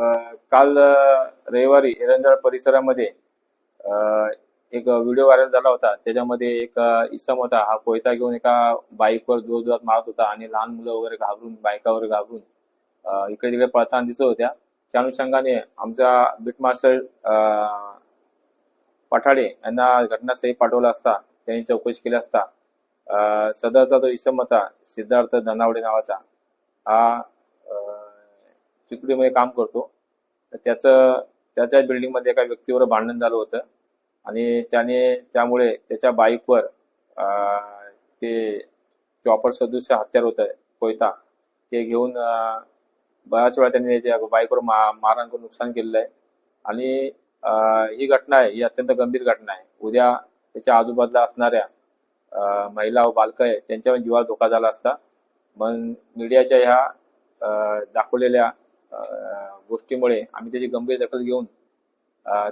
काल रविवारी एरंजाळ परिसरामध्ये एक व्हिडिओ व्हायरल झाला होता. त्याच्यामध्ये एक इसम होता. हा कोयता घेऊन एका बाईकवर जोर जोरात मारत होता आणि लहान मुलं वगैरे घाबरून बायका घाबरून इकडे तिकडे पळताना दिसत होत्या. त्या अनुषंगाने आमचा बीट मास्टर पठाडे यांना घटनास्थळी पाठवला असता. त्यांनी चौकशी केली असता. सदरचा जो इसम होता सिद्धार्थ धनावडे नावाचा. हा सिक्युरिटीमध्ये काम करतो. तर त्याचं बिल्डिंग बिल्डिंगमध्ये एका व्यक्तीवर भांडण झालं होतं. आणि त्याने त्यामुळे त्याच्या बाईकवर ते चॉपर सदृश्य हत्यार होतं कोयता ते घेऊन बऱ्याच वेळा त्यांनी त्या बाईकवर मा मारहाण करून नुकसान केलेलं आहे. आणि ही घटना आहे ही अत्यंत गंभीर घटना आहे. उद्या त्याच्या आजूबाजूला असणाऱ्या महिला व बालकं आहे त्यांच्या जीवाला धोका झाला असता. पण मीडियाच्या ह्या दाखवलेल्या गोष्टीमुळे आम्ही त्याची गंभीर दखल घेऊन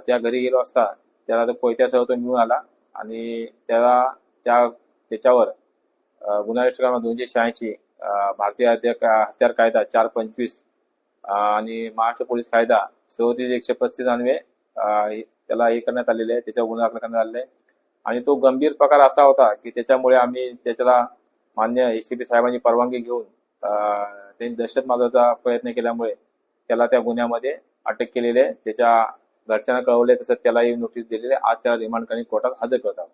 त्या घरी गेलो असता त्याला तो कोयत्यासह तो मिळून आला आणि त्याला त्या त्याच्यावर गुन्हा क्रमांक दोनशे शहाऐंशी भारतीय हत्यार कायदा चार पंचवीस आणि महाराष्ट्र पोलीस कायदा सदतीस एकशे पस्तीस अन्वे त्याला हे करण्यात आलेले आहे त्याच्यावर गुन्हा दाखल करण्यात आलेला आहे. आणि तो गंभीर प्रकार असा होता की त्याच्यामुळे आम्ही त्याच्याला मान्य एसीपी साहेबांची परवानगी घेऊन त्यांनी दहशत माजाचा प्रयत्न केल्यामुळे त्याला त्या गुन्ह्यामध्ये अटक केलेली आहे. त्याच्या घरच्यांना कळवले तसं त्यालाही नोटीस दिलेली आहे. आज त्याला रिमांड करणे कोर्टात हजर करत आहोत.